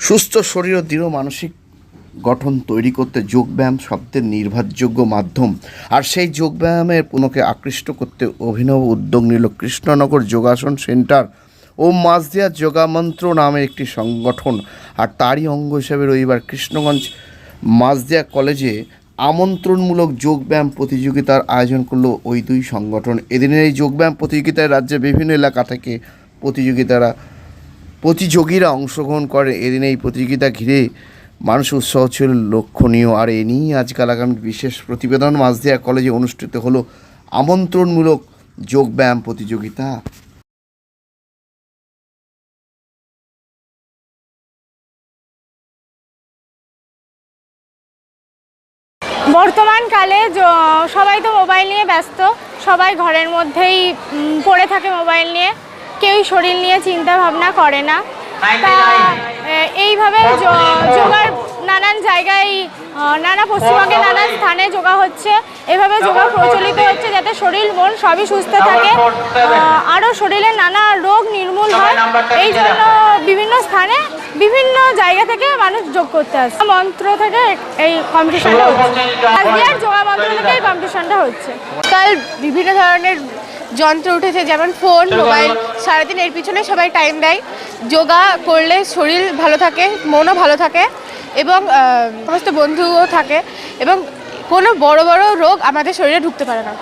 সুস্থ শরীর ও দৃঢ় মানসিক গঠন তৈরি করতে যোগব্যায়াম শব্দের নির্ভরযোগ্য মাধ্যম। আর সেই যোগব্যায়ামের পুনকে আকৃষ্ট করতে অভিনব উদ্যোগ নিল কৃষ্ণনগর যোগাসন সেন্টার ও মাঝদিয়া যোগামন্ত্র নামে একটি সংগঠন। আর তারই অঙ্গ হিসেবে রবিবার কৃষ্ণগঞ্জ মাঝদিয়া কলেজে আমন্ত্রণমূলক যোগব্যায়াম প্রতিযোগিতার আয়োজন করল ওই দুই সংগঠন। এদিনের এই যোগব্যায়াম প্রতিযোগিতায় রাজ্যের বিভিন্ন এলাকা থেকে প্রতিযোগিতারা প্রতিযোগীরা অংশগ্রহণ করে। এদিন এই প্রতিযোগিতা ঘিরে মানুষ উৎসাহ ছিল লক্ষণীয়। আর এ নিয়েই আজকাল আগামী বিশেষ প্রতিবেদন। মাঝদিয়া কলেজে অনুষ্ঠিত হলো আমন্ত্রণমূলক যোগব্যায়াম প্রতিযোগিতা। বর্তমানকালে সবাই তো মোবাইল নিয়ে ব্যস্ত। সবাই ঘরের মধ্যেই পড়ে থাকে মোবাইল নিয়ে। কেউই শরীর নিয়ে চিন্তা ভাবনা করে না। তা এইভাবে যোগার নানান জায়গায় নানা পশ্চিমবঙ্গে নানান স্থানে যোগা হচ্ছে। এভাবে যোগা প্রচলিত হচ্ছে যাতে শরীর মন সবই সুস্থ থাকে। আরও শরীরে নানা রোগ নির্মূল হয়। এই জন্য বিভিন্ন স্থানে বিভিন্ন জায়গা থেকে মানুষ যোগ করতে আসে। মন্ত্র থেকে এই কম্পিটিশনটা হচ্ছে। যোগা মন্ত্র থেকে এই কম্পিটিশনটা হচ্ছে। কাল বিভিন্ন ধরনের যন্ত্র উঠেছে যেমন ফোন মোবাইল সারাদিন এর পিছনে সবাই টাইম দেয়। যোগা করলে শরীর ভালো থাকে মনও ভালো থাকে এবং সমস্ত বন্ধুও থাকে এবং কোনো বড় বড় রোগ আমাদের শরীরে ঢুকতে পারে না।